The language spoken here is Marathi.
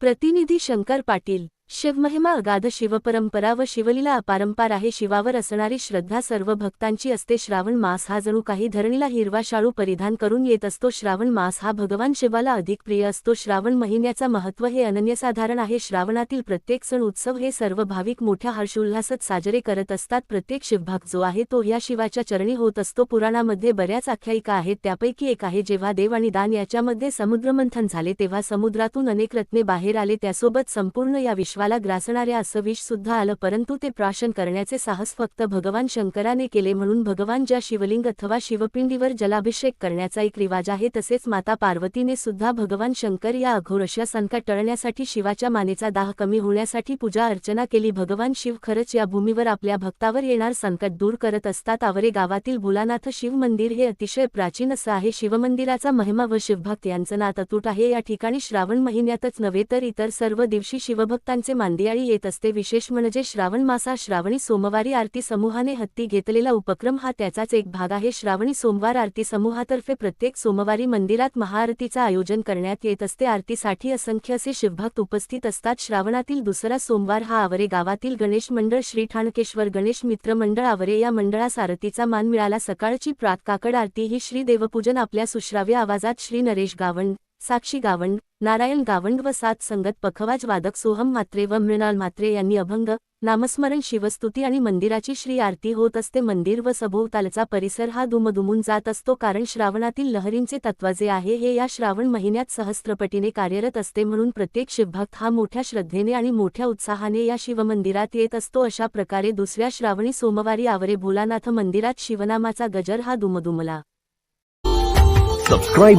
प्रतिनिधी शंकर पाटील. शिवमहिमा अगाध शिवपरंपरा व शिवलीला अपारंपार आहे. शिवावर असणारी श्रद्धा सर्व भक्तांची असते. श्रावण मास हा जणू काही धरणीला हिरवा शाळू परिधान करून येत असतो. श्रावण मास हा भगवान शिवाला अधिक प्रिय असतो. श्रावण महिन्याचा महत्त्व हे अनन्यसाधारण आहे. श्रावणातील प्रत्येक सण उत्सव हे सर्व भाविक मोठ्या हर्षोल्हासात साजरे करत असतात. प्रत्येक शिवभाग जो आहे तो या शिवाच्या चरणी होत असतो. पुराणामध्ये बऱ्याच आख्यायिका आहेत. त्यापैकी एक आहे जेव्हा देव आणि दान याच्यामध्ये समुद्रमंथन झाले तेव्हा समुद्रातून अनेक रत्ने बाहेर आले. त्यासोबत संपूर्ण या विश्वाला ग्रासणारे असं विष सुद्धा आलं परंतु ते प्राशन करण्याचे साहस फक्त भगवान शंकराने केले म्हणून भगवान ज्या शिवलिंग अथवा शिवपिंडीवर जलाभिषेक करण्याचा एक रिवाज आहे तसेच माता पार्वतीने सुद्धा भगवान शंकर या अघोर अशा संकट टळण्यासाठी शिवाच्या मानेचा दाह कमी होण्यासाठी पूजा अर्चना केली. भगवान शिव खरंच या भूमीवर आपल्या भक्तावर येणार संकट दूर करत असतात. आवरे गावातील भोलानाथ शिव मंदिर हे अतिशय प्राचीन असं आहे. शिवमंदिराचा महिमा व शिवभक्त यांचं नात अतूट आहे. या ठिकाणी श्रावण महिन्यातच नव्हे तर इतर सर्व दिवशी शिवभक्तांचे मांदियाळी येत असते. विशेष म्हणजे श्रावण मासा श्रावणी सोमवारी आरती समूहाने हत्ती घेतलेला उपक्रम हा त्याचाच एक भाग आहे. श्रावणी सोमवार आरती समूहातर्फे प्रत्येक सोमवारी मंदिरात महाआरतीचं आयोजन करण्यात येत असते. आरतीसाठी असंख्य असे शिवभक्त उपस्थित असतात. श्रावणातील दुसरा सोमवार हा आवरे गावातील गणेश मंडळ श्री ठाणकेश्वर गणेश मित्र मंडळ आवरे या मंडळास आरतीचा मान मिळाला. सकाळची प्रात काकड आरती ही श्री देवपूजन आपल्या सुश्राव्य आवाजात श्री नरेश गावंड साक्षी गावंड नारायण गावंड व सात संगत पखवाज वादक सोहम म्हात्रे व मृणाल म्हात्रे यांनी अभंग नामस्मरण शिवस्तुती आणि मंदिराची श्री आरती होत असते. मंदिर व सभोवतालचा परिसर हा दुमदुमून जात असतो कारण श्रावणातील लहरींचे तत्व जे आहे. हे या श्रावण महिन्यात सहस्त्रपटीने कार्यरत असते म्हणून प्रत्येक शिवभक्त हा मोठ्या श्रद्धेने आणि मोठ्या उत्साहाने या शिवमंदिरात येत असतो. अशा प्रकारे दुसऱ्या श्रावणी सोमवारी आवरे भोलानाथ मंदिरात शिवनामाचा गजर हा दुमदुमला. Subscribe